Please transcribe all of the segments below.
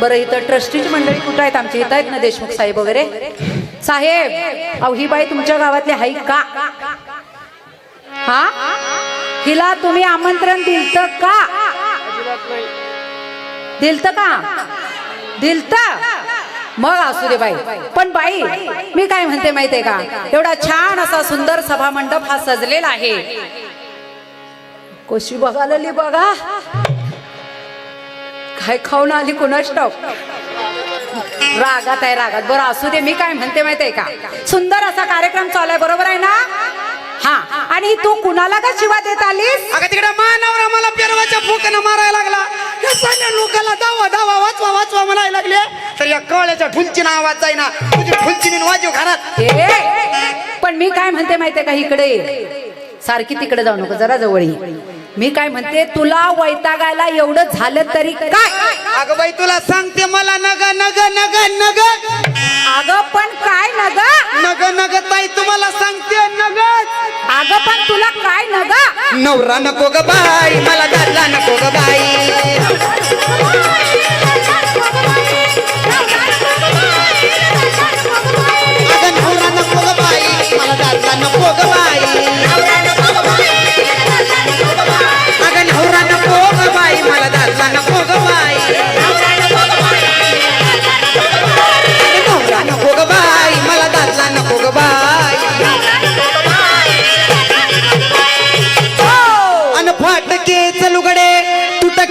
बरं इथं ट्रस्टीची मंडळी कुठं आहेत? आमची इथं आहेत ना देशमुख साहेब वगैरे. साहेब अहो ही बाई तुमच्या गावातली हाई का? हा? हिला तुम्ही आमंत्रण दिलत का? दिलत का? दिलत? मग असू दे बाई. पण बाई मी काय म्हणते माहितीये का? एवढा छान असा सुंदर सभा मंडप हा सजलेला आहे. कशी बघाली बघा. काय खाऊन आली कुणाच ठाऊक रागात आहे रागात. बरं असू दे मी काय म्हणते माहितीये का? सुंदर असा कार्यक्रम चालू आहे बरोबर आहे ना? हा. आणि तू कुणाला का शिवा देत आलीस? अगं तिकडे मानवरा मला पेरवाच्या फुकनं मारायला लागला. या सगळ्या लोकांना दावा दावा वाचवा वाचवा म्हणायला लागले. तर या कळ्याच्या ढुलचीनं आवाज जाईना. तुझी ढुलचीने वाजव घरात. ए पण मी काय म्हणते माहितीये का इकडे? सारखी तिकडे जाऊ नको जरा जवळ ये. मी काय म्हणते तुला वैतागायला एवढं झालं तरी काय? अगं बाई तुला सांगते मला नग नग नग नग. अगं पण काय न ग नग नग ताई तुम्हाला सांगते नग. अगं पण तुला काय न ग नवरा नको ग बाई मला दादला नको ग बाई. अगं नवरा नको ग बाई मला नको ग बाई.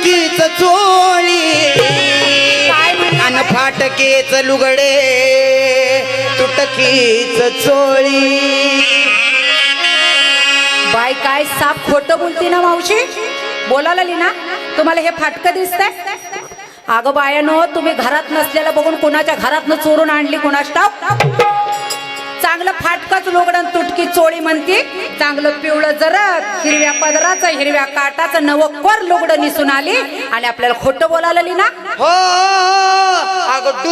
तुटकीच चोळी? अन फाटकेच लुगडे तुटकीच चोळी. बाय काय साप खोटं बोलती ना मावशी? बोलायला ना तुम्हाला हे फाटकं दिसतंय? अगं बायानो तुम्ही घरात नसलेलं बघून कुणाच्या घरातनं चोरून आणली कुणाच टाप चांगलं फाटकच लोगडन तुटकी चोळी म्हणती. चांगलं पिवळं जरक हिरव्या पदराचं हिरव्या काटाचं नवं कोर लुगडं निसून आली. आणि आपल्याला खोटं बोलायला ना? हो हो. अगं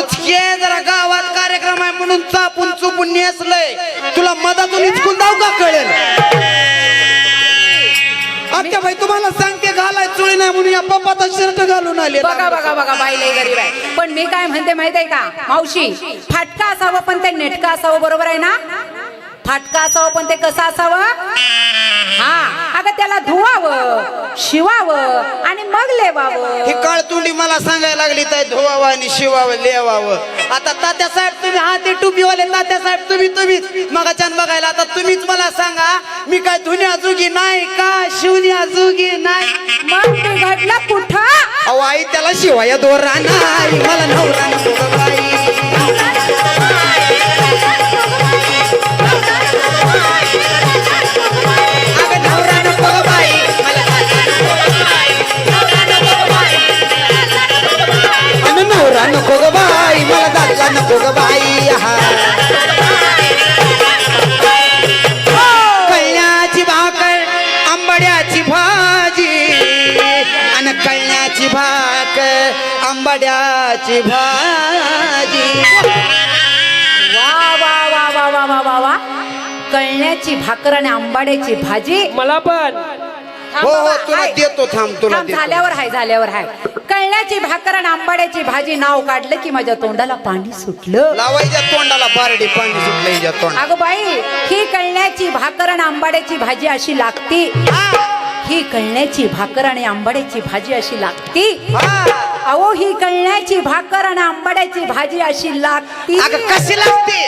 जरा गावात कार्यक्रम आहे म्हणून चापून चुपून नेसलंय. तुला मधातून इचकून जाऊ का कळेल? अच्छा भाई तुम्हाला सांगते घालाय चुळी नाही म्हणून या पप्पाचा शर्ट घालून आले. बघा बघा बघा बाई लई गरीब आहे. पण मी काय म्हणते माहीत आहे का? मावशी फाटका असावं पण ते नेटका असावं बरोबर आहे ना? फाटका असावं पण ते कसं असावं? हा अगं त्याला धुवावं शिवावं आणि मग ही लेवावं काळतुंडी मला सांगायला लागली तर धुवावं आणि शिवावं लेवावं. आता तात्या साहेब तुम्ही हा ते टुपीवाले तात्या साहेब तुम्ही तुम्हीच. मगाच्यान बघायला आता तुम्हीच मला सांगा मी काय धुण्या जुगी नाही का शिवण्या जुगी नाही? मग बिघडलं कुठं? अहो आई त्याला शिवाय दोरा नाही मला नवरा नको बाई दादला नको ग बाई हा कळण्याची भाकर आंबड्याची भाजी. आणि कळण्याची भाकर आंबड्याची भाजी. वा वा वा वा वा वा वा वा. कळण्याची भाकर आणि आंबाड्याची भाजी. मला पण. हो हो बाबा, तुला हाय. देतो थांब तुला थांब, देतो. झाल्यावर हाय झाल्यावर हाय. कळण्याची भाकर आणि आंबाड्याची भाजी नाव काढलं की माझ्या तोंडाला पाणी सुटलं. लावायच्या तोंडाला बारडी पाणी सुटलं हिच्या तोंड अगं बाई ही कळण्याची भाकर आणि आंबाड्याची भाजी अशी लागती. ही. कळण्याची भाकर आणि आंबाड्याची भाजी अशी लागती. अहो ही कळण्याची भाकर आणि आंबाड्याची भाजी अशी लागती. अगं कशी लागते?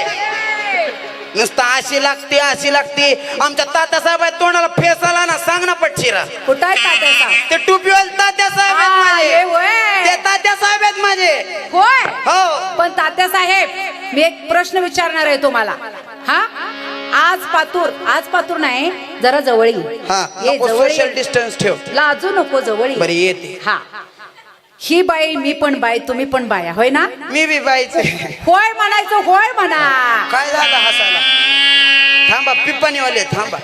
नुसतं अशी लागते अशी लागते. आमच्या तात्या साहेब आहेत तोंडाला फेस आला ना सांग ना पटशिरा कुठं आहे ते टुपीवाले तात्या साहेब आहेत हा, माझे. हे होय. ते तात्या साहेब आहेत माझे. होय? हो. पण तात्या साहेब मी एक प्रश्न विचारणार आहे तुम्हाला. हा? आज पातूर आज पातूर नाही जरा जवळ ये. हा ये जवळ सोशल. डिस्टन्स ठेव. लाजू नको जवळ ये. बरी येते. हा. ही बाई मी पण बाई तुम्ही पण बाया होय ना? मी बी बाईचे. होय म्हणायचं होय म्हणा. काय झालं हसायला? थांबा पिप्पानीवाले थांबा.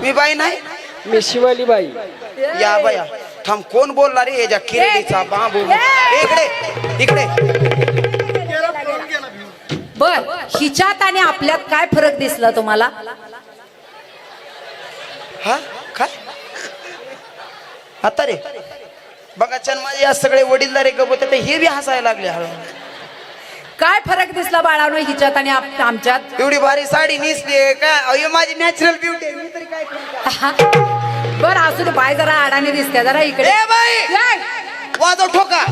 मी बाई नाही? मी शिवाली बाई. या बाया. थांब कोण बोलला रे याच्या किरडीचा बाबू इकडे इकडे. बर हिच्यात आणि आपल्यात काय फरक दिसला तुम्हाला? हा? काय? आता रे. बघा छान माझे या सगळे वडीलधारे गबत ते हे बी हसायला लागले हळू. काय फरक दिसला बाळानो हिच्यात आणि आप- आमच्यात? एवढी भारी साडी नेसली काय? अयो माझी नॅचरल ब्युटी आहे मी तरी काय करू? बर असू दे बाय जरा अडाणी दिसते जरा इकडे. ए बाई! ए, वाजव ठोका.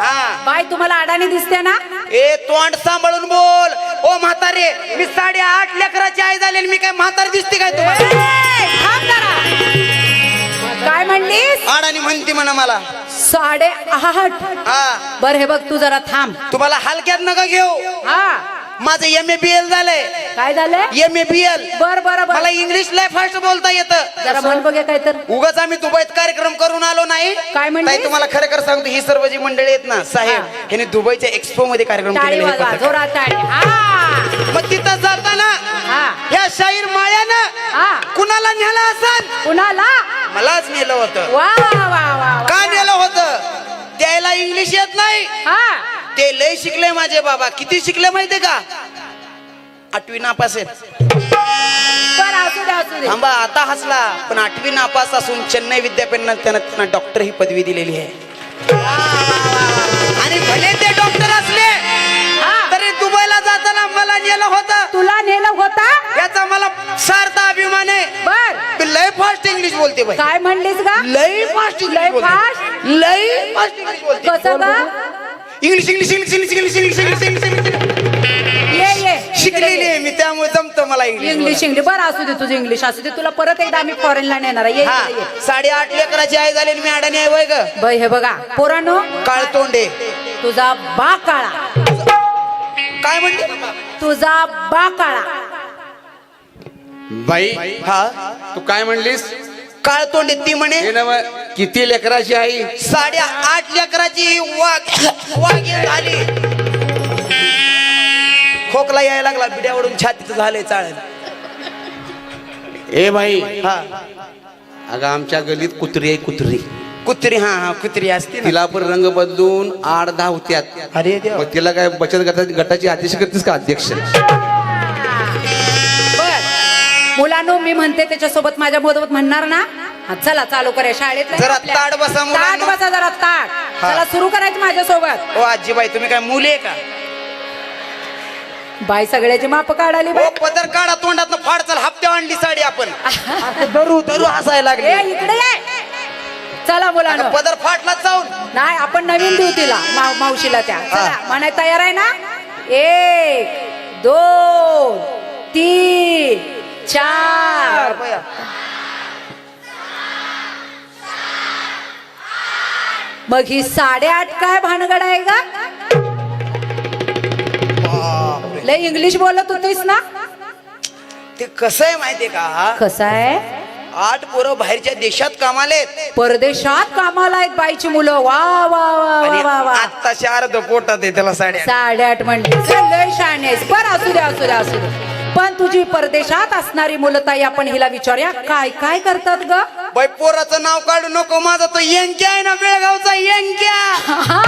हा. बाय तुम्हाला अडाणी दिसते ना? ए तोंड सांभाळून बोल. ओ म्हातारे मी साडे आठ लेकराची आई झाली मी काय म्हातारी दिसते काय तुम्हाला? थांब जरा. काय म्हणलीस? अडाणी म्हणते म्हणा मला. साडे आठ. हा. बर हे बघ तू जरा थांब. तुम्हाला हलक्यात नका घेऊ. हा. माझं एम ए बी एल झालंय. काय झालंय? एम ए बी एल बर बर बर. मला इंग्लिश लय फास्ट बोलता येतं. जरा म्हण बघे काय तर उगाच आम्ही दुबईत कार्यक्रम करून आलो नाही. काय म्हणलीस? ताई, तुम्हाला खरं खरं सांगतो ही सर्व जी मंडळी आहेत ना साहेब हा. ह्याने दुबईच्या एक्सपो मध्ये कार्यक्रम टाळी केलेले आहेत वाजवा पत्रकार. जोरात टाळी. हा. मग तिथं जाताना हा. या शाहीर माळ्यानं हा. कुणाला नेलं असन? कुणाला? मलाच नेलं होतं. वा वा वा वा. का नेलं इंग्लिश येत नाही. हा. ते लय शिकले माझे बाबा. किती शिकले माहितीये का? आठवी नापास थांबा आता हसला. पण आठवी नापास असून चेन्नई विद्यापीठानं त्यांना त्यांना डॉक्टर ही पदवी दिलेली आहे. मला नेलं होतं. तुला नेलं होता? याचा मला सार्थ अभिमान आहे. बर. मी लय फास्ट इंग्लिश बोलते बाई. काय म्हणलीस का लय फास्ट लय fast? लय फास्ट इंग्लिश बोलते. कसं English English English English English English English English ये ये. शिकलेली आहे मी त्यामुळे जमतं मला इंग्लिश इंग्लिश इंग्लिश बरं असू दे तुझं इंग्लिश असू दे. तुला परत एकदा आम्ही फॉरेनला नेणार आहे. ये इकडे ये. साडेआठ लेकराची आई झाली आणि मी अडाणी आहे वय ग. ब हे बघा. पोरानो काळ तोंडे तुझा बा काळा. काय म्हणते तुझा बा काळा बाई हा तू काय म्हणलीस? काळ तोंडे ती म्हणे. हे नव किती लेकराची आई? साडे आठ लेकराची वाघ वाघ झाली. खोकला यायला लागला बिड्यावरून छातीचं झालंय चाळण. ए बाई हा. अगं आमच्या गलीत कुत्री आहे कुत्री. कुत्री हा हा कुत्री असते ना. तिला पण रंग बदलून आठ दहा होत्यात अरे देवा. मग तिला काय बचत गटाची गटाची अध्यक्ष करतेस का अध्यक्ष? बर. मुलांनो मी म्हणते त्याच्यासोबत माझ्या मोदत म्हणणार ना? हा, चला चालू करूया शाळेत जरा ताड बसा ताट मुलांनो. बसा जरा ताट हा. चला सुरू करायचं माझ्यासोबत. ओ आजीबाई तुम्ही काय मुली का? बाई सगळ्याची माप काढाली ओ बाई पदर काढा तोंडात फाड चल हप्त्या आणली साडी आपण. दरू दरू हसायला ए लागली इकडे ये. चला मुलांनो. पदर फाटलाच जाऊन. नाही आपण नवीन देऊ तिला. माव मावशीला त्या. चला म्हणाय तयार आहे ना? एक दोन तीन चार. मग ही साडेआठ काय भानगड आहे का लय इंग्लिश बोलत होतीस ना? ते कसं आहे माहितीये का? कसं आहे? आठ पोरं बाहेरच्या देशात कामालेत परदेशात कामाला आहेत बाईची मुलं. वा वा वा वा वा वा. आत्ताशी अर्ध पोटात आहे त्याला साड्या साडेआठ म्हणली. लय शाणे आहेस. बरं असू दे असू दे असू दे. पण तुझी परदेशात असणारी मुलं ताई आपण हिला विचारूया. काय काय करतात ग? बाई पोराचं नाव काढू नको. माझा तो यंक्या आहे ना बेळगावचा यंक्या. हा.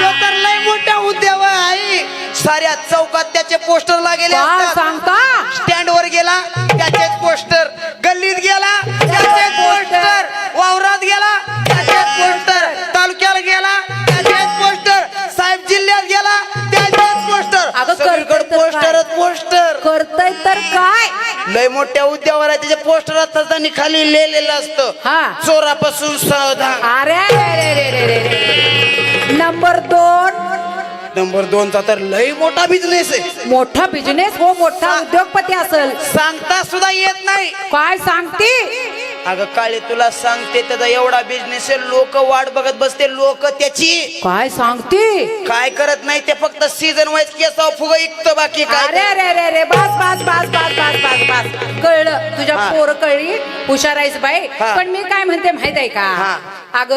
तो तर लय मोठा उद्योग आहे. साऱ्या चौकात त्याचे पोस्टर लागेले असतात. सांगता? स्टँड वर गेला त्याचेच पोस्टर. तर काय? लय मोठ्या उद्यावर आहे त्याचे पोस्टर असतात आणि खाली लिहिलेलं असतं. हा. चोरापासून सावधान. अरे रे रे रे रे रे रे. नंबर दोन. नंबर दोनचा तर लय मोठा बिझनेस आहे. मोठा बिझनेस हो मोठा उद्योगपती असेल. सांगता सुद्धा येत नाही. काय सांगते? अगं काळे तुला सांगते त्याचा एवढा बिझनेस आहे लोक वाट बघत बसते लोक त्याची काय सांगते काय करत नाही ते फक्त सीझन वाईज केसाव फुग इकत बाकी अरे काय रे रे रे बस बस बस बस बस बस बस कळलं तुझ्या हा. पोर कळली हुशार आहेस बाई हा. पण मी काय म्हणते माहीत आहे का हा. अग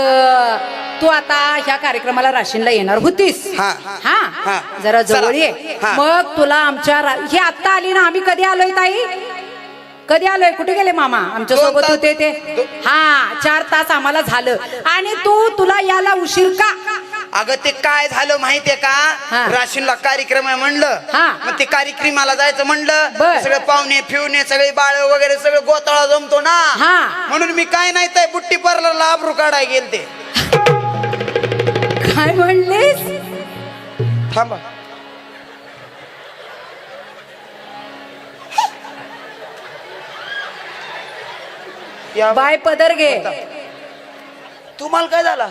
तू आता ह्या कार्यक्रमाला राशीनला येणार होतीस हा. हा हा. जरा चला. जवळ ये हा. मग तुला आमच्या रा- ही आत्ता आली ना आम्ही कधी आलोय ताई कधी आलोय? कुठे गेले मामा? आमच्यासोबत. होते ते. हा चार तास आम्हाला झालं. आणि तू तुला याला उशीर का? अगं ते काय झालं माहितीये हा. का राशीनला कार्यक्रम आहे म्हणलं. हा. मग ते कार्यक्रमाला जायचं म्हणलं. बर. सगळे पाहुणे फिवणे सगळे बाळ वगैरे सगळं गोताळा जमतो ना? हा. म्हणून मी काय नाही तर बुट्टी पार्लरला आबरू काढाय गेलते. काय म्हणलीस? थांबा. या बाय पदर घे. तुम्हाला काय झालं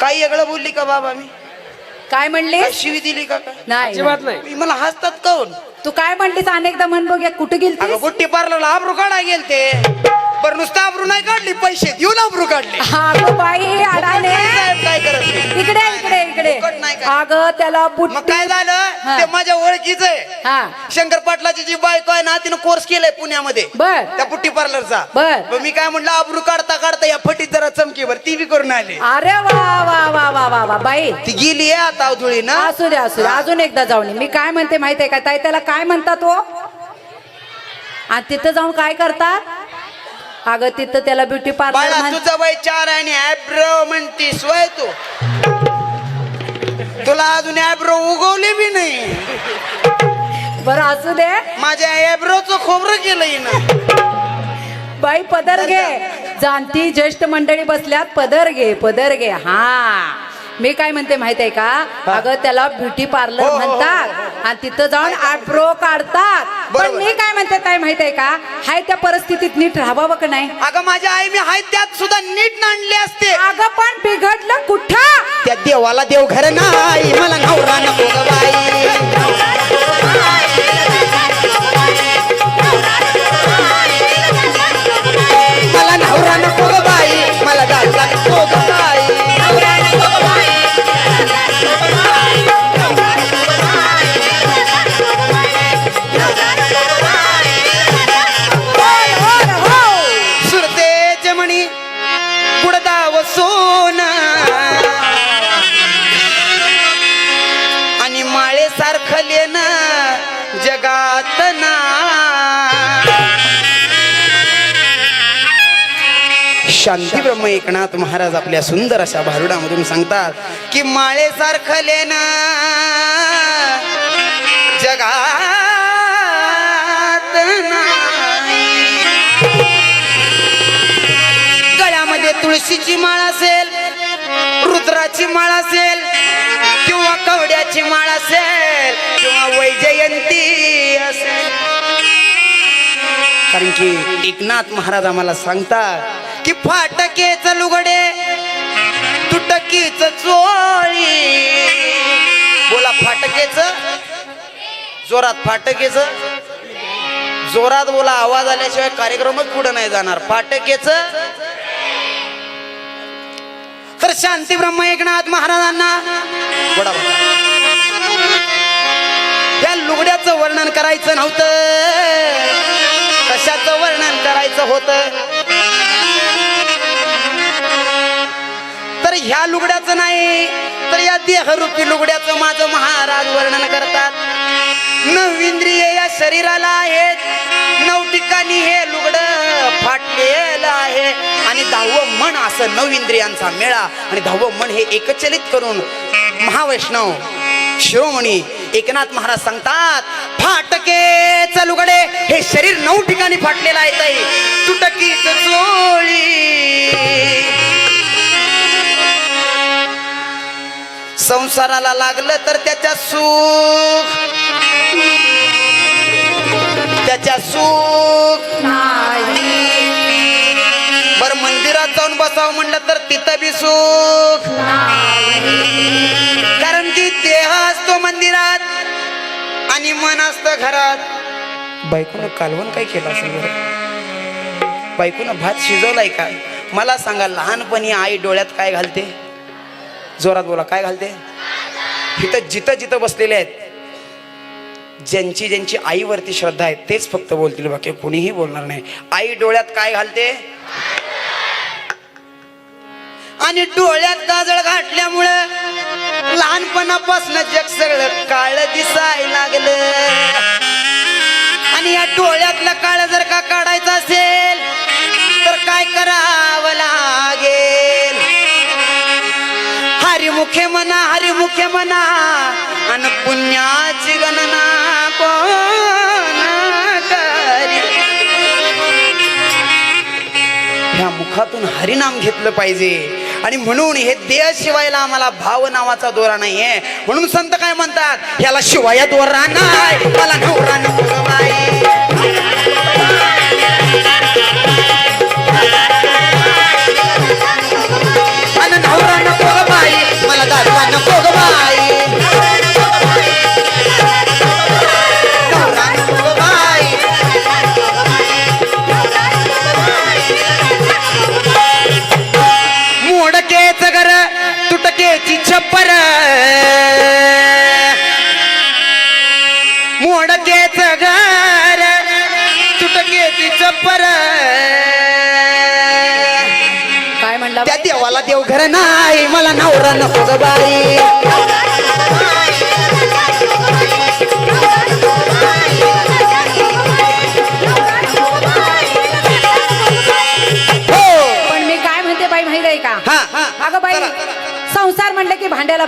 काही वेगळं बोलली का बाबा मी? काय काय म्हणलीस शिवी दिली का काय? नाही. मी मला हसतात काऊन तू काय म्हणलीस? अनेकदा म्हण बघूया. कुठे अगं गेलतीस? बुट्टी पार्लरला आबरू काढा गेलते. बरं नुसतं आबरू नाही काढली पैसे देऊन आबरू काढले. बाई साहेब काय करत नाही. इकडे इकडे इकडे. फुकट नाही काय. अगं त्याला मग बुट्टी काय झालं? हा. ते माझ्या ओळखीच. आहे हा. शंकर पाटलाची जी बायको आहे ना तिनं कोर्स केलाय पुण्यामध्ये. बर. त्या पुट्टी पार्लरचा बर. मग मी काय म्हणलं आबरू काढता काढता या फटीत जरा चमकी बर ती बी करून आली. अरे वा वा वा वा वा वा बाई. ती गेली आहे आता धुळी ना. असू दे असू दे. अजून एकदा जाऊन ये. मी काय म्हणते माहितीये का? ताई त्याला काय म्हणतात हो? आणि तिथं जाऊन काय करतात? अगं तिथं त्याला ब्युटी बाळा पार्लर तुझं वय चार आणि ऍब्रो म्हणतीस वय तू. तुला अजून ऍब्रो उगवले बी नाही. बरं असू दे. माझ्या ऍब्रोचं खोबरं केलंय ना बाई पदर घे. जाणती ज्येष्ठ मंडळी बसल्यात. पदर घे पदर घे. हा. मी काय म्हणते माहीत आहे का अगं त्याला ब्युटी पार्लर हो, हो, हो, म्हणतात. आणि तिथं जाऊन आयब्रो काढतात. पण. मी काय म्हणते काय माहीत आहे का? हाय त्या परिस्थितीत नीट राहावं का नाही. अगं माझ्या आई मी हाय त्यात सुद्धा नीट नांदले असते. अगं पण बिघडलं कुठं? त्या देवाला देव घर नाही. मला नवरा नको बाई. शांती ब्रह्म एकनाथ महाराज आपल्या सुंदर अशा भारुडामधून सांगतात की माळे सारखं लेन जगात गळ्यामध्ये तुळशीची माळ असेल रुद्राची माळ असेल किंवा कवड्याची माळ असेल किंवा वैजयंती असेल. कारण की एकनाथ महाराज आम्हाला सांगतात की फाटकेच लुगडे तुटकीच चोळी. बोला फाटकेच? जोरात फाटकेच? जोरात बोला आवाज आल्याशिवाय कार्यक्रमच पुढे नाही जाणार. फाटकेच? तर शांती ब्रह्म एकनाथ महाराजांना बडा बघा. या लुगड्याचं वर्णन करायचं नव्हतं. कशाचं वर्णन करायचं होतं. तर ह्या लुगड्याचं नाही तर या देहरूपी लुगड्याचं माझं महाराज वर्णन करतात. नऊ इंद्रिय या शरीराला आहेत नऊ ठिकाणी हे लुगड फाटलेलं आहे. आणि दहावं मन असं नऊ इंद्रियांचा मेळा आणि दहावं मन हे एकचलित करून महावैष्णव शिरोमणी एकनाथ महाराज सांगतात फाटके हे शरीर नऊ ठिकाणी फाटलेलं आहे ताई. तुटकीच चोळी. संसाराला लागलं तर त्याच्या सुख. त्याच्या सुख. बर मंदिरात जाऊन बसावं म्हणलं तर तिथं बी सुख. कारण की देह असतो मंदिरात आणि मन असतं घरात. बायकोनं कालवण काय केलं असेल बरं? बायकोनं भात शिजवलाय काय मला सांगा लहानपणी आई डोळ्यात काय घालते? जोरात बोला काय घालते? इथं जिथं जिथं बसलेले आहेत ज्यांची ज्यांची आईवरती श्रद्धा आहे तेच फक्त बोलतील बाकी कोणीही बोलणार नाही. आई डोळ्यात काय घालते? आणि डोळ्यात काजळ घातल्यामुळे लहानपणापासून जग सगळं काळ दिसाय लागलं. आणि या डोळ्यातला काळ जर का काढायचा असेल तर काय करावं लागेल? हरिमुखे म्हणा हरिमुखे म्हणा आणि पुण्याची गणना कोण करी? ह्या मुखातून हरिनाम घेतलं पाहिजे. आणि म्हणून हे देह शिवायला आम्हाला भाव नावाचा दोरा नाहीये. म्हणून संत काय म्हणतात? याला शिवाया दोरा नाही मला नवरा नवरा ग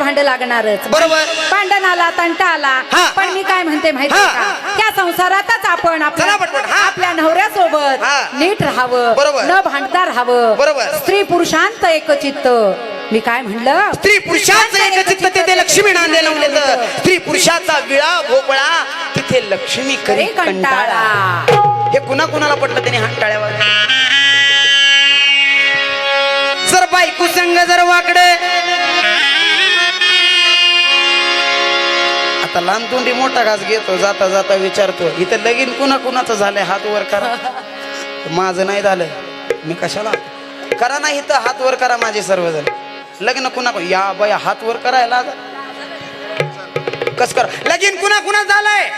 भांड लागणारच. बरोबर. भांडण आला तंटा आला हा. पण मी काय म्हणते माहिती हा, का? हा. त्या संसारातच आपण आपल्या चला पटपट, हा. आपल्या नवऱ्यासोबत हा. नीट राहावं बरोबर. न भांडता राहावं. बरोबर. स्त्री पुरुषांत एकचित्त मी काय म्हणलं? स्त्री पुरुषाचं एक चित्त. तेथे लक्ष्मी नांदे लावलेलं स्त्री पुरुषाचा विळा भोपळा तिथे लक्ष्मी करी अरे कंटाळा. कंटाळा. हे कुणा कुणाला पटलं त्याने हात टाळ्यावर जर बायको संग जर वाकडे आता लहान तोंडी मोठा घास घेतो जाता जाता विचारतो इथं लगीन कुणा कुणाचं झालंय? हात वर करा. माझं नाही झालं. मी कशाला? करा नाही इथं हात वर करा माझे सर्वजण. लग्न कुणा या बाया हात वर करायला कस कर? लगीन कुणा कुणा झालंय?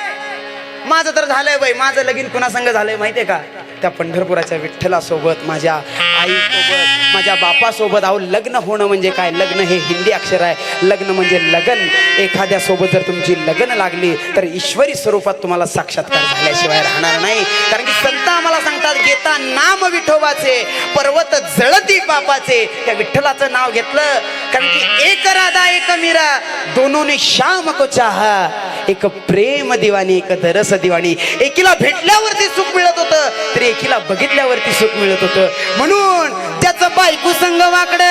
माझं तर झालंय बाई माझं लगीन कुणा संघ झालंय माहितीये का? त्या पंढरपुराच्या विठ्ठलासोबत माझ्या आईसोबत माझ्या बापासोबत अहो लग्न होणं म्हणजे काय? लग्न हे हिंदी अक्षर आहे. लग्न म्हणजे लगन. एखाद्या सोबत जर तुमची लग्न लागली तर ईश्वरी स्वरूपात तुम्हाला साक्षात्कार झाल्याशिवाय राहणार नाही. कारण की संत आम्हाला सांगतात घेता नाम विठोबाचे पर्वत जळती बापाचे त्या विठ्ठलाचं नाव घेतलं. कारण की एक राधा एक मीरा दोनोने श्याम को चाहा एक प्रेम दिवाणी एक दरस दिवाणी एकीला भेटल्यावरती सुख मिळत होतं. तरी एकीला बघितल्यावरती सुख मिळत होतं. म्हणून त्याचं बायको संग वाकड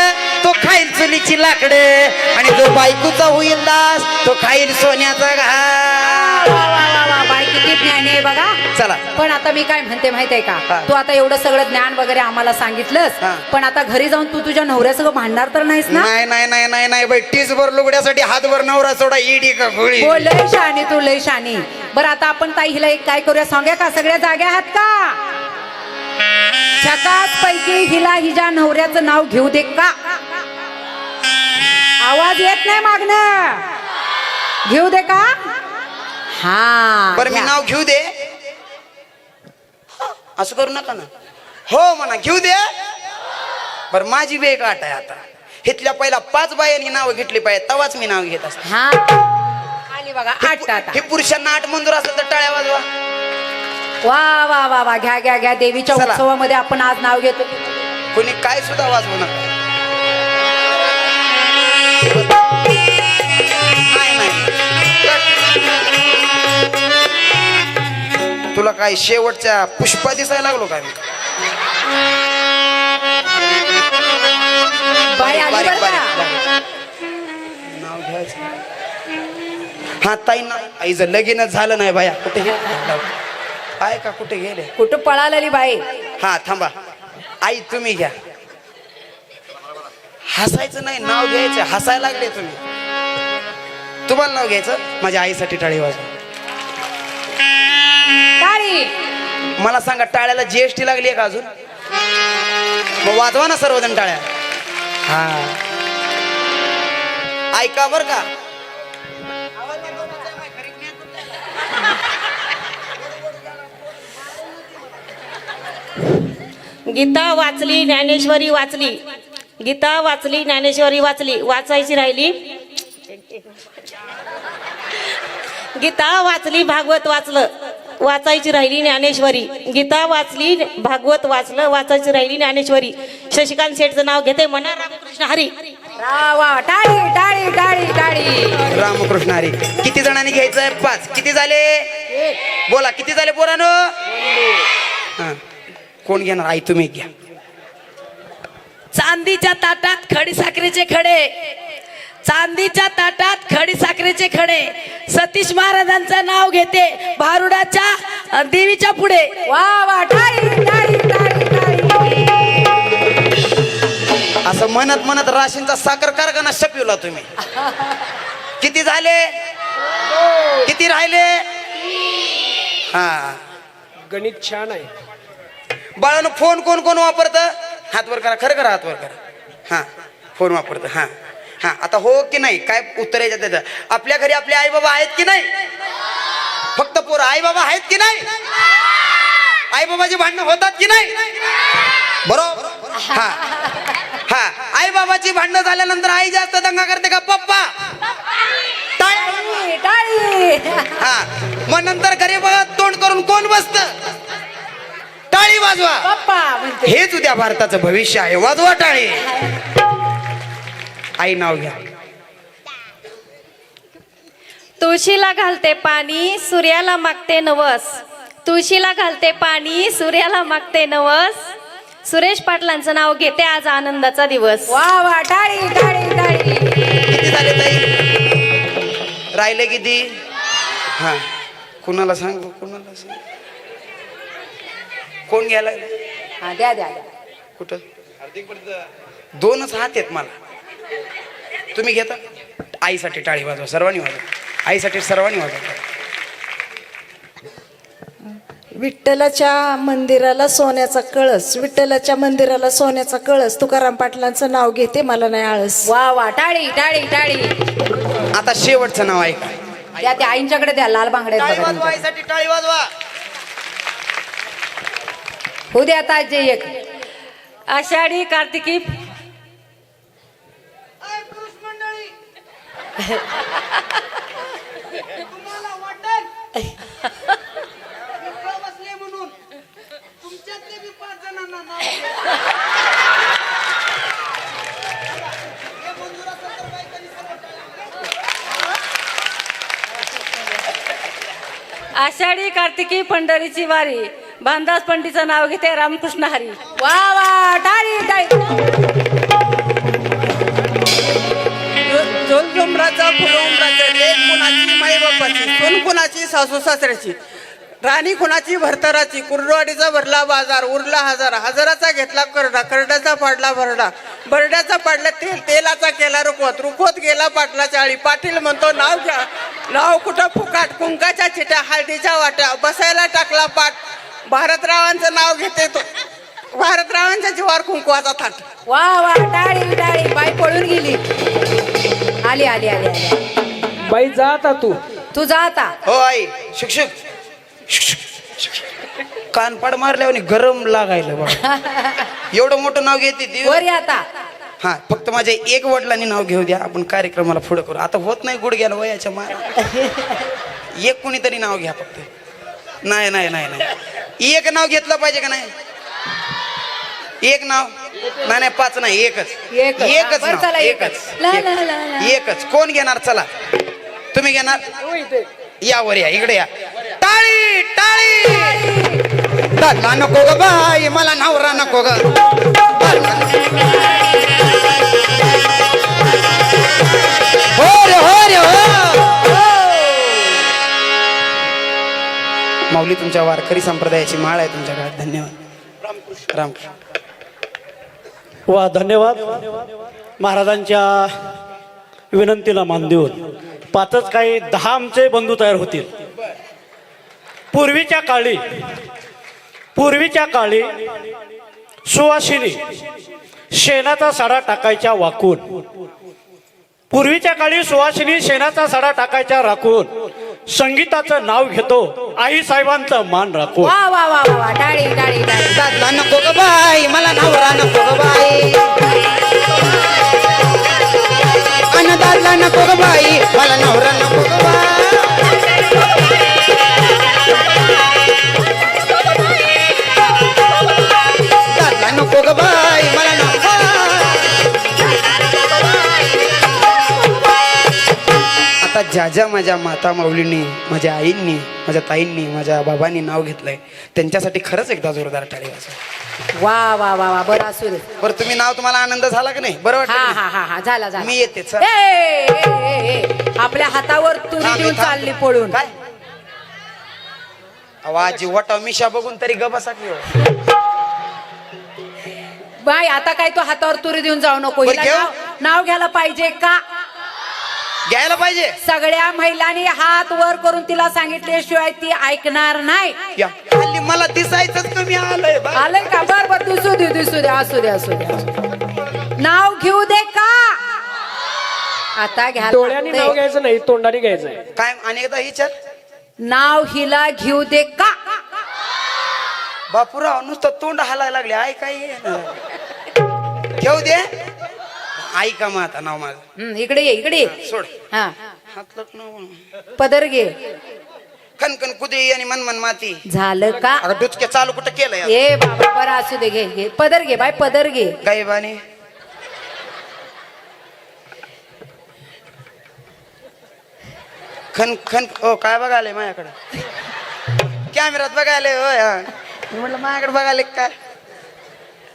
तो खाईल चुलीची लाकड. आणि जो बायकोचा होईल दास तो खाईल सोन्याचा घास. बाई किती ज्ञानी आहे बघा. चला. पण आता मी काय म्हणते माहितीये. का? तू आता एवढं सगळं ज्ञान वगैरे आम्हाला सांगितलंस. पण आता घरी जाऊन तू तुझ्या नवऱ्यासंग भांडणार तर नाहीस ना? नाही नाही नाही नाही नाही. बाई टीसभर लुगड्यासाठी हातभर नवरा सोडा इडी का गोळी हो लय शानी तू लय शानी बरं आता आपण ताई हिला एक काय करूया? सांगूया का? सगळ्या जाग्या आहात का? झकास पैकी हिला हिच्या नवऱ्याचं नाव घेऊ दे का? आवाज येत नाही मागणं. घेऊ दे का? हा बरं मी. नाव घेऊ दे. असं करू नका ना. हो म्हणा घेऊ दे. बर माझी वेग आट आहे आता. इथल्या पहिला पाच बायांनी नाव घेतली पाहिजे तवाच मी नाव घेत असतो. हा. आली बघा आठ आता. हे पुरुषांना आठ मंजूर असेल तर टाळ्या वाजवा. वा वा वा वा. घ्या घ्या घ्या. देवीच्या चला. उत्सवामध्ये आपण आज नाव घेतो. कोणी काय सुद्धा वाजवू नका. नाही, नाही. तुला काय शेवटच्या पुष्पा दिसायला लागलो काय? मी? बाई आली बरं का. नाव घ्यायचं. हा ताई ना आईचं लगीनच झालं नाही बाया. कुठे काय का कुठे गेले? कुठं पळालेली बाई? हा थांबा. आई तुम्ही घ्या. हसायचं नाही नाव घ्यायचं. हसायला लागले तुम्ही. तुम्हाला नाव घ्यायचं? माझ्या आईसाठी टाळी वाजवा. टाळी! मला सांगा टाळ्याला जीएसटी लागली आहे का अजून? मग वाजवा ना सर्वजण टाळ्या. हा. ऐका बर का. गीता वाचली ज्ञानेश्वरी वाचली. गीता वाचली ज्ञानेश्वरी वाचली. वाचायची राहिली? गीता वाचली भागवत वाचलं. वाचायची राहिली ज्ञानेश्वरी. गीता वाचली भागवत वाचलं वाचायची राहिली ज्ञानेश्वरी. शशिकांत शेठचं नाव घेते म्हणा रामकृष्ण हरी. टाळी टाळी टाळी टाळी. रामकृष्ण हरी. किती जणांनी घ्यायचं? पाच. किती झाले? बोला किती झाले पोरानो? हा. कोण घेणार? आई तुम्ही घ्या. चांदीच्या ताटात खडी साखरेचे खडे. चांदीच्या ताटात खडी साखरेचे खडे. सतीश महाराजांचं नाव घेते. भारुडाच्या देवीच्या पुढे. वा वा असं म्हणत म्हणत राशींचा साखर कारखाना शपिवला तुम्ही. किती झाले? किती राहिले? हा गणित छान आहे. बाळानं फोन कोण कोण वापरत? हात वर करा खरं करा हात वर करा. हा फोन वापरत हा. हा आता हो की नाही? काय उत्तर याच्यात त्याचं आपल्या घरी आपले आई बाबा आहेत की नाही? फक्त पोर आई बाबा आहेत की नाही? आई बाबाची भांडणं होतात की नाही? बरोबर? हा. हा आई बाबाची भांडणं झाल्यानंतर आई जास्त दंगा करते का? पप्पा. टाळी. हा मग नंतर घरी बघा तोंड करून कोण बसत? टाळी वाजवा. पप्पा म्हणते. हेच उद्या भारताचं भविष्य आहे. वाजवा टाळी. आई नाव घ्या. तुळशीला घालते पाणी सूर्याला मागते नवस. तुळशीला घालते पाणी सूर्याला मागते नवस. सुरेश पाटलांचं नाव घेते आज आनंदाचा दिवस. वा वा टाळी टाळी टाळी. किती झाले ताई? राहिले किती? हा. कुणाला सांग कुणाला सांग? कोण घ्यायला हा द्या द्या द्या. कुठं? दोनच हात आहेत मला. तुम्ही घेता? आईसाठी टाळी वाजवा सर्वांनी वाजवा. आईसाठी सर्वांनी वाजवा. विठ्ठलाच्या मंदिराला सोन्याचा कळस विठ्ठलाच्या मंदिराला सोन्याचा कळस. तुकाराम पाटलांचं नाव घेते मला नाही आळस. वा वा टाळी टाळी टाळी. आता शेवटचं नाव ऐका. द्या त्या आईंच्याकडे द्या लाल बांगड्या टाळी वाजवा. आईसाठी टाळी वाजवा. होऊ द्या आता जे एक. आषाढी कार्तिकी. आषाढी कार्तिकी पंढरीची वारी. बांदास पंडीचं नाव घेते रामकृष्ण हरी. वा वा टाळी टाळी. झोलझुमराचा फुलउमराचा लेक कुणाची माई सून कुणाची सासू सासऱ्याची राणी कुणाची भरतराची कुर्डवाडीचा भरला बाजार उरला हजार हजाराचा घेतला करडा करड्याचा पाडला भरडा भरड्याचा पाडला तेल तेलाचा केला रुखवत रुखवत गेला पाटला चाळी पाटील म्हणतो नाव घ्या नाव कुठं फुकाट कुंकाच्या चिट्या हळदीच्या वाट्या बसायला टाकला पाट भारतरावांचं नाव घेते तो. भारतरावांच्या जीवावर कुंकवाचा थाट. वा वा टाळी टाळी बाई पळून गेली. आली आली आली आली. बाई जा आता तू. तू जा आता. हो आई. शिक्षक. कानपाड मारल्यावर गरम लागायला बघा. एवढं मोठं नाव घेते ती. वर या आता. हा फक्त माझ्या एक वडिलांनी नाव घेऊ द्या. आपण कार्यक्रमाला पुढे करू. आता होत नाही गुडघ्याला वयाच्या मार एक कोणीतरी नाव घ्या फक्त. नाही नाही नाही नाही. एक नाव घेतलं पाहिजे का नाही? एक नाव? नाही नाही पाच नाही एकच. एकच. एकच नाव. एकच. कोण घेणार? चला. तुम्ही घेणार? यावर या इकडे या. टाळी टाळी. दादा नको ग बाई मला नवरा नको ग. माऊली तुमच्या वारकरी संप्रदायाची माळ आहे तुमच्याकडे धन्यवाद. रामकृष्ण रामकृष्ण. वा धन्यवाद. महाराजांच्या विनंतीला मान देऊन. पाचच काही दहा आमचे बंधू तयार होतील. पूर्वीच्या काळी पूर्वीच्या काळी सुवासिनी शेणाचा साडा टाकायच्या वाकून पूर्वीच्या काळी सुवासिनी शेणाचा सडा टाकायचा राखून संगीताचं नाव घेतो आई साहेबांचं मान राखून. वा वा वा वा वा. टाळी टाळी टाळी दादला नको ग बाई मला नवरा नको ग बाई. अन दादला नको ग बाई मला नवरा नको ग बाई. दादला नको ग बाई. ज्या ज्या माझ्या माता माऊलींनी माझ्या आईंनी माझ्या ताईंनी माझ्या बाबांनी नाव घेतलंय त्यांच्यासाठी खरंच एकदा जोरदार टाळी वाजवा. वा वा वा वा बरं असू दे. बरं तुम्ही नाव तुम्हाला आनंद झाला की नाही? बरं हा हा हा हा झाला झाला. मी येते, चल. ए, ए, ए, ए, आपल्या हातावर तुरी थांब, देऊन थांब. चालली पळून. काय? आवाजी वटा मिशा बघून तरी ग बसा की हो. बाय आता काय तो हातावर तुरी देऊन जाऊ नको? बरं, हिला घेऊ? नाव- नाव घ्यायला पाहिजे का? घ्यायला पाहिजे. सगळ्या महिलांनी हात वर करून तिला सांगितल्याशिवाय ती ऐकणार नाही. या. हल्ली मला दिसायचंच कमी आलंय बा. आलंय का? बर बर दिसू दे दिसू दे असू दे असू दे असू दे. नाव घेऊ दे का? आता घ्या डोळ्यांनी नाव घ्यायचं नाही तोंडाने घ्यायचंय. काय अनेकदा विचार. नाव हिला घेऊ दे का? बापूराव नुसतं तोंड हालायला लागले. आई काय हे. ठेवू दे. आई का मग आता नाव माझं. हं, इकडे ये इकडे ये. सोड. हा. हातलं नाव पदर घे. खनखन कुदळी आणि मनमन माती. झालं का? डुचके चालू कुठं केलंय ए बाबा बरं असू दे घे घे. पदर घे बाय पदर घे. गाईबाने खन खन ओ काय बघायला माझ्याकडे? कॅमेऱ्यात बघायला हा. मी म्हटलं माझ्याकडे बघायला काय?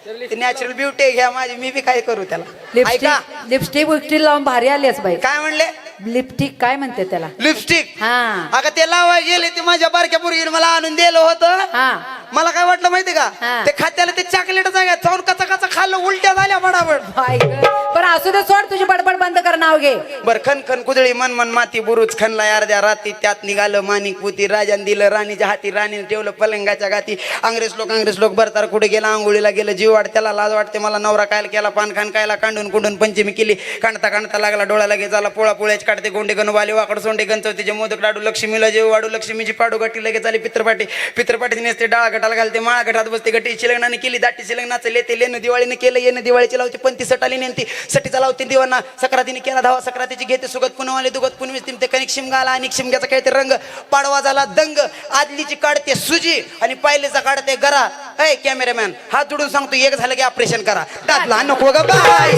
नॅचरल ब्युटी घ्या माझी मी बी काय करू त्याला? लिपस्टिक ऐका. लिपस्टिक बिपस्टिक लावून भारी आलीस बाई. काय म्हणले? लिपस्टिक काय म्हणते त्याला? लिपस्टिक हा. अगं ते लावाय गेले ते माझ्या बारक्या पोरगीने मला आणून दिलं होतं. हा. मला काय वाटलं माहिती का? हा. ते खात्याला ते चॉकलेट जागा चावून कचा कचा खाल्लं उलट्या झाल्या बडाबड. बाई गं. बरं असू दे सोड तुझी बडबड. नाव घे बर खन खन कुदळी मन मन माती बुरुज खनला अर्ध्या राती त्यात निघालं माणिक पुती राजान दिलं राणीच्या हाती राणीने ठेवलं पलंगाच्या गाती. अंग्रेज लोक अंग्रेज लोक भरतार कुठे गेला आंघोळीला गेलं जीव वाट त्याला लाज वाटते मला नवरा कायला केला पान खान कायला कांडून कुंडून पंचमी केली. कांडता कांडता लागला डोळ्याला लगेच झाला पोळा पोळ्याच काढते गोंडे गणवाले वाकड सोंडे गणचवतीचे मोदक लाडू लक्ष्मीला जेव वाडू लक्ष्मीची पाडू गाठी लगेच आली पित्रपाटी पित्रपाटी नेसते डाळ गटाला घालते माळा गटात बसते गटीची लग्नाने केली दाटी लग्नाचं लेते लेणं दिवाळीने केलं येणं दिवाळीची लावते पण ती सटाली नेनती सटीचा लावते दिवाना सक्रातीने केला धावा सक्रातीची घेते सुगत पुनवाले दुगत पुनवीस तिमते कणिक शिमगा आला आणि शिमग्याचा खेळते रंग. पाडवा झाला दंग. आदलीची काढते सुजी आणि पायलीचा काढते गरा. ऐ कॅमेरामॅन हात जोडून सांगतो एक झालं की ऑपरेशन करा. त्यात लहान नको ग बाय